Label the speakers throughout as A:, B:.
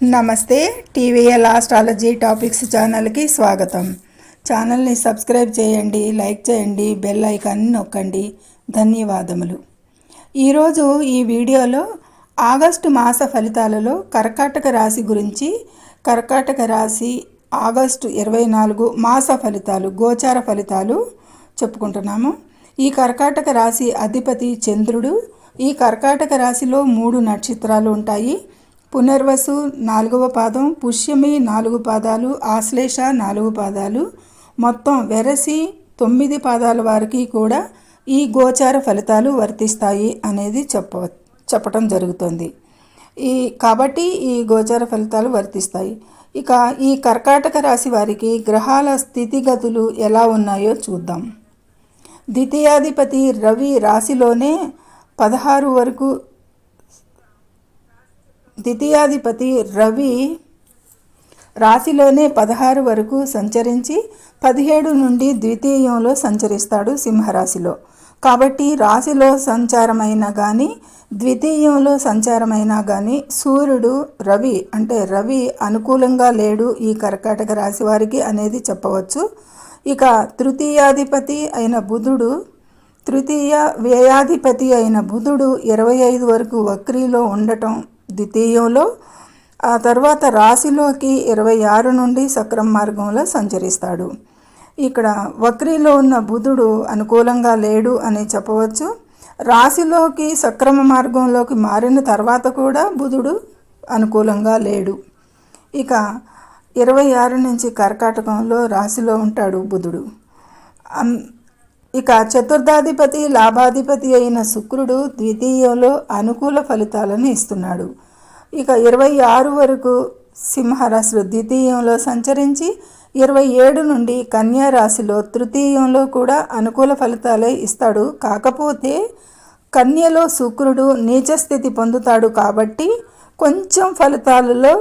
A: నమస్తే TVL astrology topics ఛానల్కి స్వాగతం. ఛానల్ని సబ్స్క్రైబ్ చేయండి లైక్ చేయండి బెల్ ఐకాన్ని నొక్కండి. ధన్యవాదములు. ఈరోజు ఈ వీడియోలో ఆగస్టు మాస ఫలితాలలో కర్కాటక రాశి గురించి కర్కాటక రాశి ఆగస్టు ఇరవై నాలుగు మాస ఫలితాలు గోచార ఫలితాలు చెప్పుకుంటున్నాము. ఈ కర్కాటక రాశి అధిపతి చంద్రుడు ఈ కర్కాటక రాశిలో మూడు నక్షత్రాలు ఉంటాయి. పునర్వసు నాలుగవ పాదం పుష్యమి నాలుగు పాదాలు ఆశ్లేష నాలుగు పాదాలు. మొత్తం వెరసి తొమ్మిది పాదాల వారికి కూడా ఈ గోచార ఫలితాలు వర్తిస్తాయి అనేది చెప్ప చెప్పటం జరుగుతుంది. ఈ కాబట్టి ఈ గోచార ఫలితాలు వర్తిస్తాయి. ఇక ఈ కర్కాటక రాశి వారికి గ్రహాల స్థితిగతులు ఎలా ఉన్నాయో చూద్దాం. ద్వితీయాధిపతి రవి రాశిలోనే పదహారు వరకు ద్వితీయాధిపతి రవి రాశిలోనే పదహారు వరకు సంచరించి పదిహేడు నుండి ద్వితీయంలో సంచరిస్తాడు సింహరాశిలో. కాబట్టి రాశిలో సంచారమైనా కానీ ద్వితీయంలో సంచారమైనా కానీ సూర్యుడు రవి అంటే రవి అనుకూలంగా లేడు ఈ కర్కాటక రాశి వారికి అనేది చెప్పవచ్చు. ఇక తృతీయాధిపతి అయిన బుధుడు తృతీయ వ్యయాధిపతి అయిన బుధుడు ఇరవై ఐదు వరకు వక్రీలో ఉండటం ద్వితీయంలో ఆ తర్వాత రాశిలోకి ఇరవై ఆరు నుండి సక్రమ మార్గంలో సంచరిస్తాడు. ఇక్కడ వక్రీలో ఉన్న బుధుడు అనుకూలంగా లేడు అని చెప్పవచ్చు. రాశిలోకి సక్రమ మార్గంలోకి మారిన తర్వాత కూడా బుధుడు అనుకూలంగా లేడు. ఇక ఇరవై ఆరు నుంచి కర్కాటకంలో రాశిలో ఉంటాడు బుధుడు. ఇక చతుర్థాధిపతి లాభాధిపతి అయిన శుక్రుడు ద్వితీయంలో అనుకూల ఫలితాలను ఇస్తున్నాడు. ఇక ఇరవై ఆరు వరకు సింహరాశిలో ద్వితీయంలో సంచరించి ఇరవై ఏడు నుండి కన్యా రాశిలో తృతీయంలో కూడా అనుకూల ఫలితాలే ఇస్తాడు. కాకపోతే కన్యలో శుక్రుడు నీచస్థితి పొందుతాడు కాబట్టి కొంచెం ఫలితాలలో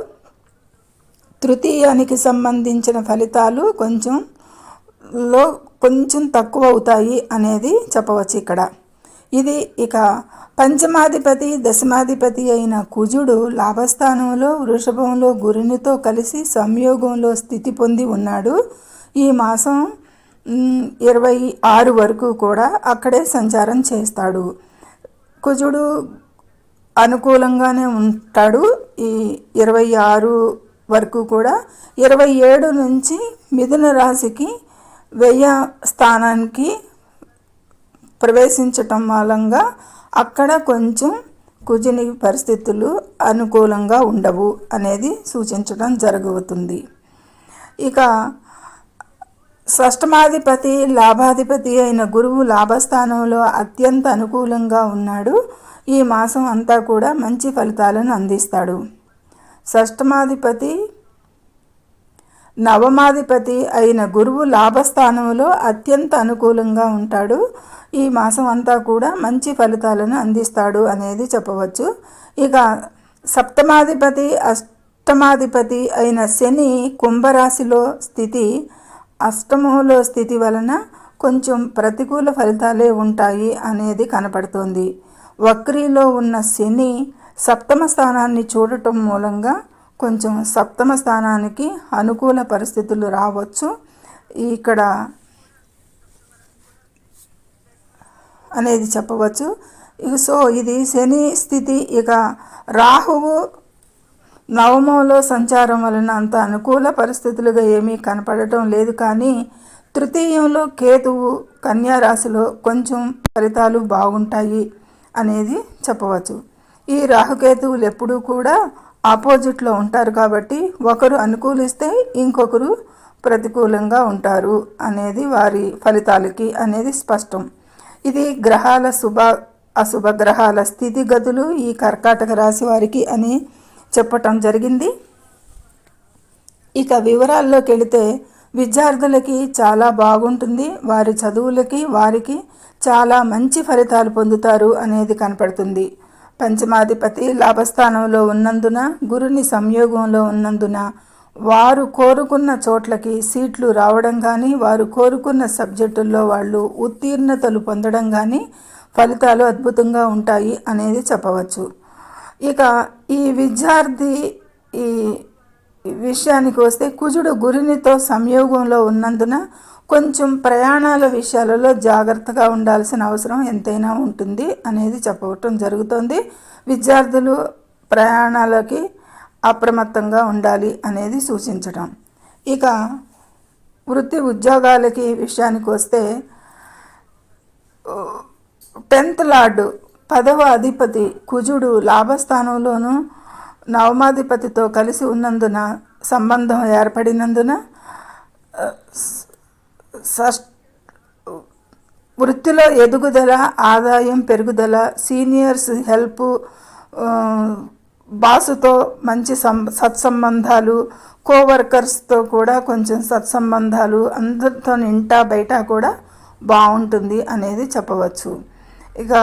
A: తృతీయానికి సంబంధించిన ఫలితాలు కొంచెం లో కొంచెం తక్కువ అవుతాయి అనేది చెప్పవచ్చు ఇక్కడ. ఇది ఇక పంచమాధిపతి దశమాధిపతి అయిన కుజుడు లాభస్థానంలో వృషభంలో గురునితో కలిసి సంయోగంలో స్థితి పొంది ఉన్నాడు. ఈ మాసం ఇరవై ఆరు వరకు కూడా అక్కడే సంచారం చేస్తాడు. కుజుడు అనుకూలంగానే ఉంటాడు. ఈ ఇరవై ఆరు వరకు కూడా ఇరవై ఏడు నుంచి మిథున రాశికి వ్యయ స్థానానికి ప్రవేశించటం మూలంగా అక్కడ కొంచెం కుజుని పరిస్థితులు అనుకూలంగా ఉండవు అనేది సూచించడం జరుగుతుంది. ఇక షష్టమాధిపతి లాభాధిపతి అయిన గురువు లాభస్థానంలో అత్యంత అనుకూలంగా ఉన్నాడు. ఈ మాసం అంతా కూడా మంచి ఫలితాలను అందిస్తాడు. షష్టమాధిపతి నవమాధిపతి అయిన గురువు లాభస్థానంలో అత్యంత అనుకూలంగా ఉంటాడు. ఈ మాసం అంతా కూడా మంచి ఫలితాలను అందిస్తాడు అనేది చెప్పవచ్చు. ఇక సప్తమాధిపతి అష్టమాధిపతి అయిన శని కుంభరాశిలో స్థితి అష్టమంలో స్థితి వలన కొంచెం ప్రతికూల ఫలితాలే ఉంటాయి అనేది కనపడుతోంది. వక్రీలో ఉన్న శని సప్తమ స్థానాన్ని చూడటం మూలంగా కొంచెం సప్తమ స్థానానికి అనుకూల పరిస్థితులు రావచ్చు. ఇక్కడ అనేది చెప్పవచ్చు. సో ఇది శని స్థితి. ఇక రాహువు నవమంలో సంచారం వలన అంత అనుకూల పరిస్థితులుగా ఏమీ కనపడటం లేదు. కానీ తృతీయంలో కేతువు కన్యారాశిలో కొంచెం ఫలితాలు బాగుంటాయి అనేది చెప్పవచ్చు. ఈ రాహుకేతువులు ఎప్పుడూ కూడా ఆపోజిట్లో ఉంటారు కాబట్టి ఒకరు అనుకూలిస్తే ఇంకొకరు ప్రతికూలంగా ఉంటారు అనేది వారి ఫలితాలకి అనేది స్పష్టం. ఇది గ్రహాల శుభ అశుభ గ్రహాల స్థితిగతులు ఈ కర్కాటక రాశి వారికి అని చెప్పటం జరిగింది. ఇక వివరాల్లోకి వెళితే విద్యార్థులకి చాలా బాగుంటుంది వారి చదువులకి వారికి చాలా మంచి ఫలితాలు పొందుతారు అనేది కనపడుతుంది. పంచమాధిపతి లాభస్థానంలో ఉన్నందున గురుని సంయోగంలో ఉన్నందున వారు కోరుకున్న చోట్లకి సీట్లు రావడం కానీ వారు కోరుకున్న సబ్జెక్టుల్లో వాళ్ళు ఉత్తీర్ణతలు పొందడం కానీ ఫలితాలు అద్భుతంగా ఉంటాయి అనేది చెప్పవచ్చు. ఇక ఈ విద్యార్థి ఈ విషయానికి వస్తే కుజుడు గురినితో సంయోగంలో ఉన్నందున కొంచెం ప్రయాణాల విషయాలలో జాగ్రత్తగా ఉండాల్సిన అవసరం ఎంతైనా ఉంటుంది అనేది చెప్పవటం జరుగుతుంది. విద్యార్థులు ప్రయాణాలకి అప్రమత్తంగా ఉండాలి అనేది సూచించడం ఇక వృత్తి ఉద్యోగాలకి విషయానికి వస్తే టెన్త్ లార్డు పదవ అధిపతి కుజుడు లాభస్థానంలోనూ నవమాధిపతితో కలిసి ఉన్నందున సంబంధం ఏర్పడినందున సష్ వృత్తిలో ఎదుగుదల ఆదాయం పెరుగుదల సీనియర్స్ హెల్ప్ బాసుతో మంచి సం సత్సంబంధాలు కోవర్కర్స్తో కూడా కొంచెం సత్సంబంధాలు అందరితో ఇంటా బయట కూడా బాగుంటుంది అనేది చెప్పవచ్చు. ఇక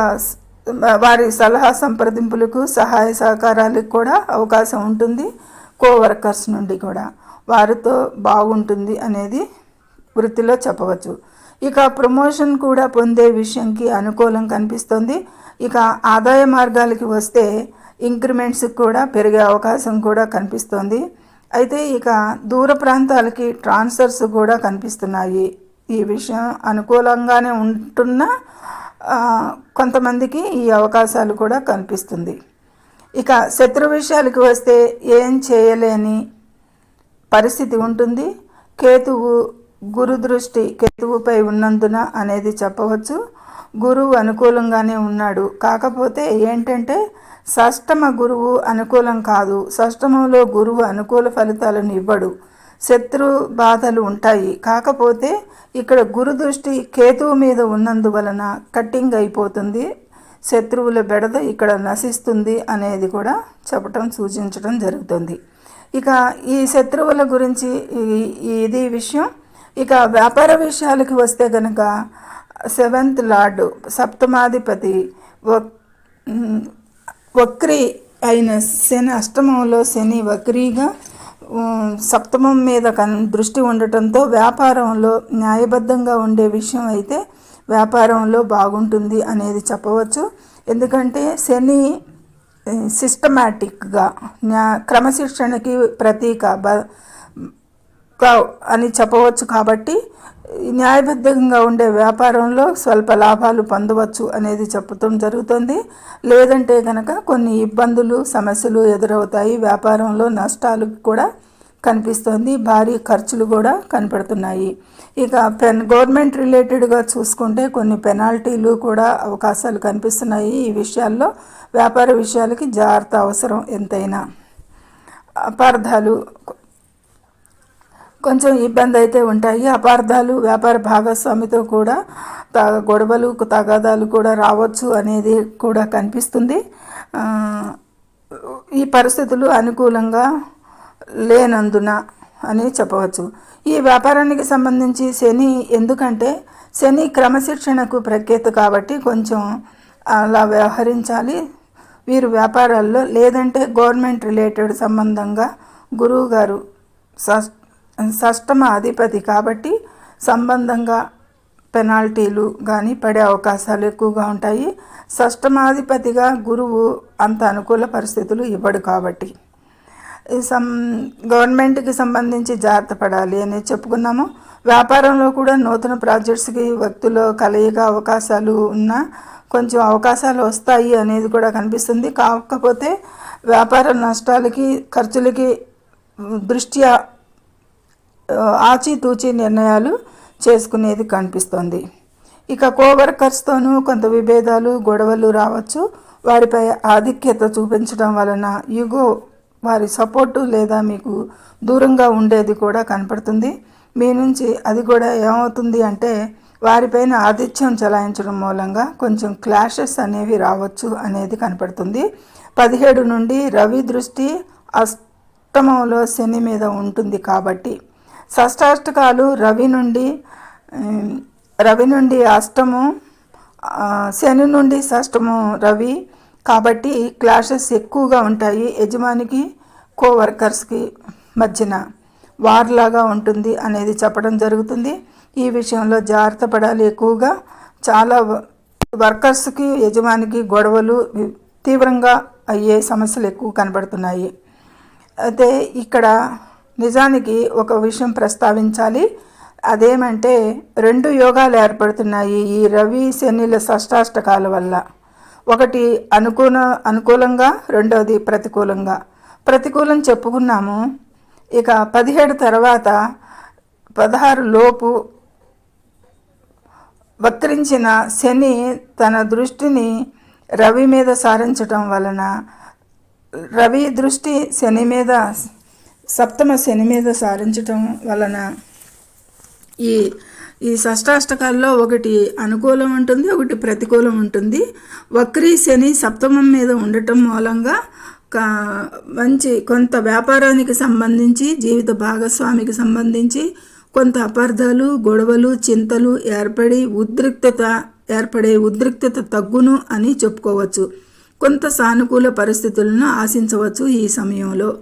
A: వారి సలహా సంప్రదింపులకు సహాయ సహకారాలకు కూడా అవకాశం ఉంటుంది కోవర్కర్స్ నుండి కూడా. వారితో బాగుంటుంది అనేది వృత్తిలో చెప్పవచ్చు. ఇక ప్రమోషన్ కూడా పొందే విషయంకి అనుకూలం కనిపిస్తుంది. ఇక ఆదాయ మార్గాలకి వస్తే ఇంక్రిమెంట్స్ కూడా పెరిగే అవకాశం కూడా కనిపిస్తుంది. అయితే ఇక దూర ప్రాంతాలకి ట్రాన్స్ఫర్స్ కూడా కనిపిస్తున్నాయి. ఈ విషయం అనుకూలంగానే ఉంటున్న కొంతమందికి ఈ అవకాశాలు కూడా కనిపిస్తుంది. ఇక శత్రు విషయాలకు వస్తే ఏం చేయలేని పరిస్థితి ఉంటుంది. కేతువు గురు దృష్టి కేతువుపై ఉన్నందున అనేది చెప్పవచ్చు. గురువు అనుకూలంగానే ఉన్నాడు. కాకపోతే ఏంటంటే షష్టమ గురువు అనుకూలం కాదు. షష్టమంలో గురువు అనుకూల ఫలితాలను ఇవ్వడు. శత్రు బాధలు ఉంటాయి. కాకపోతే ఇక్కడ గురు దృష్టి కేతువు మీద ఉన్నందువలన కట్టింగ్ అయిపోతుంది. శత్రువుల బెడద ఇక్కడ నశిస్తుంది అనేది కూడా చెప్పటం సూచించడం జరుగుతుంది. ఇక ఈ శత్రువుల గురించి ఇది విషయం. ఇక వ్యాపార విషయాలకి వస్తే కనుక సెవెంత్ లార్డు సప్తమాధిపతి వక్రీ అయిన శని అష్టమంలో శని వక్రీగా సప్తమం మీద కన్ దృష్టి ఉండటంతో వ్యాపారంలో న్యాయబద్ధంగా ఉండే విషయం అయితే వ్యాపారంలో బాగుంటుంది అనేది చెప్పవచ్చు. ఎందుకంటే శని సిస్టమాటిక్గా క్రమశిక్షణకి ప్రతీక బ అని చెప్పవచ్చు కాబట్టి న్యాయబద్ధంగా ఉండే వ్యాపారంలో స్వల్ప లాభాలు పొందవచ్చు అనేది చెప్పటం జరుగుతుంది. లేదంటే కనుక కొన్ని ఇబ్బందులు సమస్యలు ఎదురవుతాయి. వ్యాపారంలో నష్టాలు కూడా కనిపిస్తుంది. భారీ ఖర్చులు కూడా కనపడుతున్నాయి. ఇక పెన్ గవర్నమెంట్ రిలేటెడ్గా చూసుకుంటే కొన్ని పెనాల్టీలు కూడా అవకాశాలు కనిపిస్తున్నాయి ఈ విషయాల్లో. వ్యాపార విషయాలకి జాగ్రత్త అవసరం ఎంతైనా. అపార్థాలు కొంచెం ఇబ్బంది అయితే ఉంటాయి. అపార్థాలు వ్యాపార భాగస్వామితో కూడా గొడవలు తగాదాలు కూడా రావచ్చు అనేది కూడా కనిపిస్తుంది. ఈ పరిస్థితులు అనుకూలంగా లేనందున అని చెప్పవచ్చు. ఈ వ్యాపారానికి సంబంధించి శని ఎందుకంటే శని క్రమశిక్షణకు ప్రఖ్యాత కాబట్టి కొంచెం అలా వ్యవహరించాలి. వీరు వ్యాపారాల్లో లేదంటే గవర్నమెంట్ రిలేటెడ్ సంబంధంగా గురువు గారు షష్టమ అధిపతి కాబట్టి సంబంధంగా పెనాల్టీలు కానీ పడే అవకాశాలు ఎక్కువగా ఉంటాయి. షష్టమాధిపతిగా గురువు అంత అనుకూల పరిస్థితులు ఇవ్వడు కాబట్టి. సం గవర్నమెంట్కి సంబంధించి జాగ్రత్త పడాలి అని చెప్పుకున్నాము. వ్యాపారంలో కూడా నూతన ప్రాజెక్ట్స్కి వ్యక్తుల కలయిక అవకాశాలు ఉన్నా కొంచెం అవకాశాలు వస్తాయి అనేది కూడా కనిపిస్తుంది. కాకపోతే వ్యాపార నష్టాలకి ఖర్చులకి దృష్ట్యా ఆచితూచి నిర్ణయాలు చేసుకునేది కనిపిస్తోంది. ఇక కోవర్కర్స్తోనూ కొంత విభేదాలు గొడవలు రావచ్చు. వారిపై ఆధిక్యత చూపించడం వలన యుగో వారి సపోర్టు లేదా మీకు దూరంగా ఉండేది కూడా కనపడుతుంది. మీ నుంచి అది కూడా ఏమవుతుంది అంటే వారిపైన ఆతిథ్యం చలాయించడం మూలంగా కొంచెం క్లాషెస్ అనేవి రావచ్చు అనేది కనపడుతుంది. పదిహేడు నుండి రవి దృష్టి అష్టమంలో శని మీద ఉంటుంది కాబట్టి షష్టాష్టకాలు రవి నుండి రవి నుండి అష్టము శని నుండి షష్టము రవి. కాబట్టి క్లాషెస్ ఎక్కువగా ఉంటాయి యజమానికి కో వర్కర్స్కి మధ్యన. వార్లాగా ఉంటుంది అనేది చెప్పడం జరుగుతుంది. ఈ విషయంలో జాగ్రత్త పడాలి ఎక్కువగా. చాలా వర్కర్స్కి యజమానికి గొడవలు తీవ్రంగా అయ్యే సమస్యలు ఎక్కువ కనబడుతున్నాయి. అయితే ఇక్కడ నిజానికి ఒక విషయం ప్రస్తావించాలి. అదేమంటే రెండు యోగాలు ఏర్పడుతున్నాయి ఈ రవి శనిల షష్టాష్టకాల వల్ల. ఒకటి అనుకూల అనుకూలంగా రెండవది ప్రతికూలంగా. ప్రతికూలం చెప్పుకున్నాము. ఇక పదిహేడు తర్వాత పదహారు లోపు వక్రించిన శని తన దృష్టిని రవి మీద సారించటం వలన రవి దృష్టి శని మీద సప్తమ శని మీద సారించటం వలన ఈ ఈ షష్టాష్టకాల్లో ఒకటి అనుకూలం ఉంటుంది ఒకటి ప్రతికూలం ఉంటుంది. వక్రీ శని సప్తమం మీద ఉండటం మూలంగా కా- మంచి కొంత వ్యాపారానికి సంబంధించి జీవిత భాగస్వామికి సంబంధించి కొంత అపార్థాలు గొడవలు చింతలు ఏర్పడి ఉద్రిక్తత ఏర్పడే ఉద్రిక్తత తగ్గును అని చెప్పుకోవచ్చు. కొంత సానుకూల పరిస్థితులను ఆశించవచ్చు ఈ సమయంలో.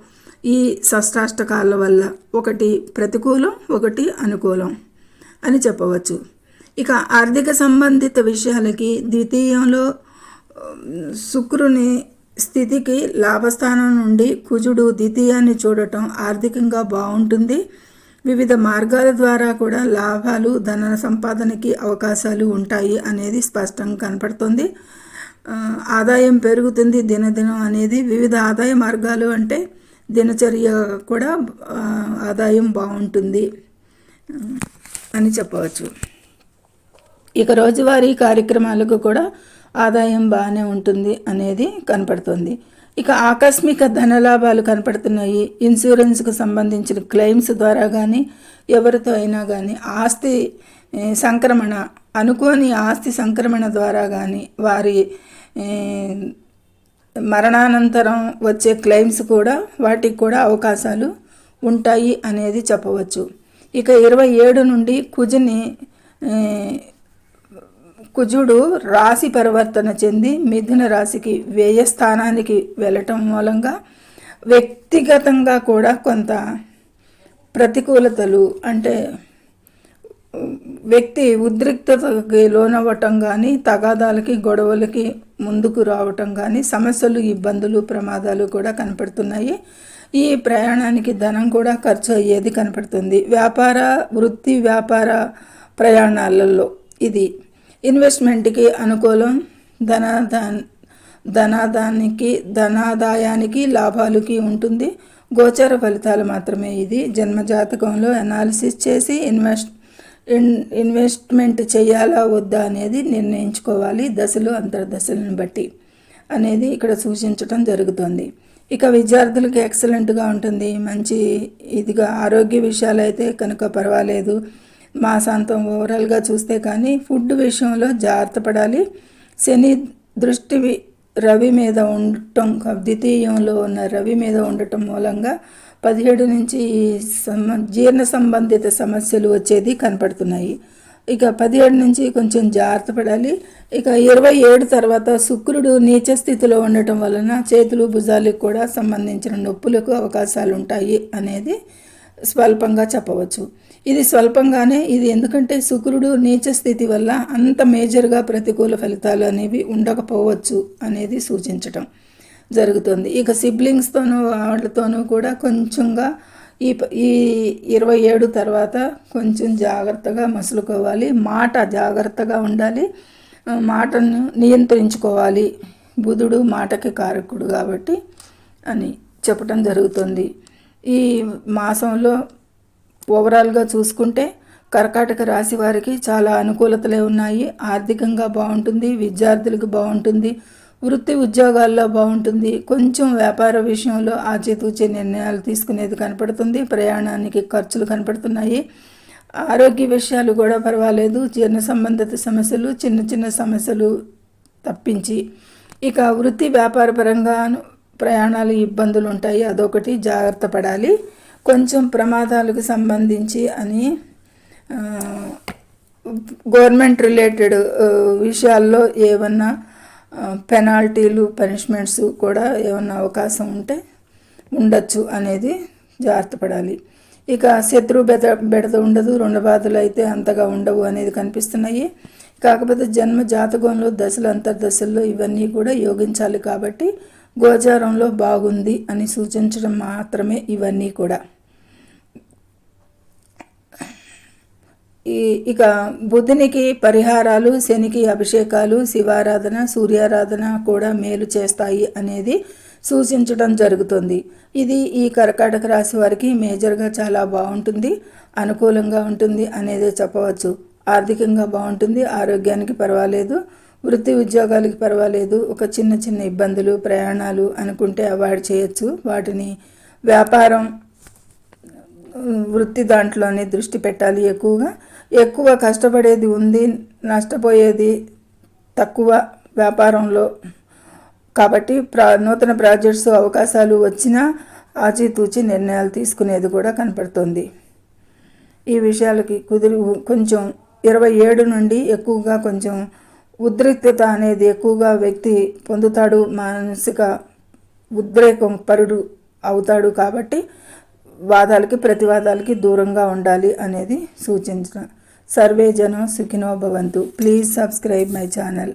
A: ఈ షష్టాష్టకాల వల్ల ఒకటి ప్రతికూలం ఒకటి అనుకూలం అని చెప్పవచ్చు. ఇక ఆర్థిక సంబంధిత విషయాలకి ద్వితీయంలో శుక్రుని స్థితికి లాభస్థానం నుండి కుజుడు ద్వితీయాన్ని చూడటం ఆర్థికంగా బాగుంటుంది. వివిధ మార్గాల ద్వారా కూడా లాభాలు ధన సంపాదనకి అవకాశాలు ఉంటాయి అనేది స్పష్టంగా కనపడుతుంది. ఆదాయం పెరుగుతుంది దినదినం అనేది వివిధ ఆదాయ మార్గాలు అంటే దినచర్య కూడా ఆదాయం బాగుంటుంది అని చెప్పవచ్చు. ఇక రోజువారీ కార్యక్రమాలకు కూడా ఆదాయం బాగానే ఉంటుంది అనేది కనపడుతుంది. ఇక ఆకస్మిక ధనలాభాలు కనపడుతున్నాయి. ఇన్సూరెన్స్కు సంబంధించిన క్లెయిమ్స్ ద్వారా కానీ ఎవరితో అయినా కానీ ఆస్తి సంక్రమణ అనుకోని ఆస్తి సంక్రమణ ద్వారా కానీ వారి మరణానంతరం వచ్చే క్లెయిమ్స్ కూడా వాటికి కూడా అవకాశాలు ఉంటాయి అనేది చెప్పవచ్చు. ఇక ఇరవై ఏడు నుండి కుజుని కుజుడు రాశి పరివర్తన చెంది మిథున రాశికి వ్యయ స్థానానికి వెళ్ళటం మూలంగా వ్యక్తిగతంగా కూడా కొంత ప్రతికూలతలు అంటే వ్యక్తి ఉద్రిక్తతకి లోనవ్వటం కానీ తగాదాలకి గొడవలకి ముందుకు రావటం కానీ సమస్యలు ఇబ్బందులు ప్రమాదాలు కూడా కనపడుతున్నాయి. ఈ ప్రయాణానికి ధనం కూడా ఖర్చు అయ్యేది కనపడుతుంది. వ్యాపార వృత్తి వ్యాపార ప్రయాణాలలో ఇది ఇన్వెస్ట్మెంట్కి అనుకూలం ధనాదా ధనాదానికి ధనాదాయానికి లాభాలకి ఉంటుంది. గోచర ఫలితాలు మాత్రమే ఇది. జన్మజాతకంలో అనాలిసిస్ చేసి ఇన్వెస్ట్ ఇన్ ఇన్వెస్ట్మెంట్ చేయాలా వద్దా అనేది నిర్ణయించుకోవాలి దశలు అంతర్దశలను బట్టి అనేది ఇక్కడ సూచించటం జరుగుతుంది. ఇక విద్యార్థులకు ఎక్సలెంట్గా ఉంటుంది. మంచి ఇదిగా ఆరోగ్య విషయాలు అయితే కనుక పర్వాలేదు. మాసాంతం ఓవరాల్గా చూస్తే కానీ ఫుడ్ విషయంలో జాగ్రత్త పడాలి. శని దృష్టి రవి మీద ఉండటం ద్వితీయంలో ఉన్న రవి మీద ఉండటం మూలంగా పదిహేడు నుంచి సమ జీర్ణ సంబంధిత సమస్యలు వచ్చేది కనపడుతున్నాయి. ఇక పదిహేడు నుంచి కొంచెం జాగ్రత్త పడాలి. ఇక ఇరవై ఏడు తర్వాత శుక్రుడు నీచ స్థితిలో ఉండటం వలన చేతులు భుజాలకు కూడా సంబంధించిన నొప్పులకు అవకాశాలు ఉంటాయి అనేది స్వల్పంగా చెప్పవచ్చు. ఇది స్వల్పంగానే ఇది ఎందుకంటే శుక్రుడు నీచ స్థితి వల్ల అంత మేజర్గా ప్రతికూల ఫలితాలు అనేవి ఉండకపోవచ్చు అనేది సూచించటం జరుగుతుంది. ఇక సిబ్లింగ్స్తోనూ వాళ్ళతోనూ కూడా కొంచెంగా ఈ ఈ ఇరవై ఏడు తర్వాత కొంచెం జాగ్రత్తగా మసులుకోవాలి మాట జాగ్రత్తగా ఉండాలి మాటను నియంత్రించుకోవాలి. బుధుడు మాటకి కారకుడు కాబట్టి అని చెప్పటం జరుగుతుంది. ఈ మాసంలో ఓవరాల్గా చూసుకుంటే కర్కాటక రాశి వారికి చాలా అనుకూలతలే ఉన్నాయి. ఆర్థికంగా బాగుంటుంది విద్యార్థులకు బాగుంటుంది వృత్తి ఉద్యోగాల్లో బాగుంటుంది. కొంచెం వ్యాపార విషయంలో ఆచితూచే నిర్ణయాలు తీసుకునేది కనపడుతుంది. ప్రయాణానికి ఖర్చులు కనపడుతున్నాయి. ఆరోగ్య విషయాలు కూడా పర్వాలేదు. జీర్ణ సంబంధిత సమస్యలు చిన్న చిన్న సమస్యలు తప్పించి. ఇక వృత్తి వ్యాపార పరంగా ప్రయాణాలు ఇబ్బందులు ఉంటాయి. అదొకటి. జాగ్రత్త పడాలి. కొంచెం ప్రమాదాలకు సంబంధించి అని గవర్నమెంట్ రిలేటెడ్ విషయాల్లో ఏమన్నా పెనాల్టీలు పనిష్మెంట్స్ కూడా ఏమన్నా అవకాశం ఉంటే ఉండొచ్చు అనేది జాగ్రత్త పడాలి ఇక శత్రు బెద బెడత ఉండదు రెండు బాధలు అయితే అంతగా ఉండవు అనేది కనిపిస్తున్నాయి. కాకపోతే జన్మ జాతకంలో దశలు అంతర్దశల్లో ఇవన్నీ కూడా యోగించాలి కాబట్టి గోచారంలో బాగుంది అని సూచించడం మాత్రమే ఇవన్నీ కూడా. ఈ ఇక బుధునికి పరిహారాలు శనికి అభిషేకాలు శివారాధన సూర్యారాధన కూడా మేలు చేస్తాయి అనేది సూచించడం జరుగుతుంది. ఇది ఈ కర్కాటక రాశి వారికి మేజర్గా చాలా బాగుంటుంది అనుకూలంగా ఉంటుంది అనేది చెప్పవచ్చు. ఆర్థికంగా బాగుంటుంది ఆరోగ్యానికి పర్వాలేదు వృత్తి ఉద్యోగాలకి పర్వాలేదు ఒక చిన్న చిన్న ఇబ్బందులు ప్రయాణాలు అనుకుంటే అవాయిడ్ చేయొచ్చు. వాటిని వ్యాపారం వృత్తి దాంట్లోనే దృష్టి పెట్టాలి ఎక్కువగా. ఎక్కువ కష్టపడేది ఉంది నష్టపోయేది తక్కువ వ్యాపారంలో. కాబట్టి ప్రా నూతన ప్రాజెక్ట్స్ అవకాశాలు వచ్చినా ఆచితూచి నిర్ణయాలు తీసుకునేది కూడా కనపడుతుంది. ఈ విషయాలకి కుదిరి కొంచెం ఇరవై ఏడు నుండి ఎక్కువగా కొంచెం ఉద్రిక్తత అనేది ఎక్కువగా వ్యక్తి పొందుతాడు మానసిక ఉద్రేకం పరుడు అవుతాడు కాబట్టి వాదాలకి ప్రతివాదాలకి దూరంగా ఉండాలి అనేది సూచించిన. సర్వే జనం సుఖినో భవంతు. Please subscribe my channel.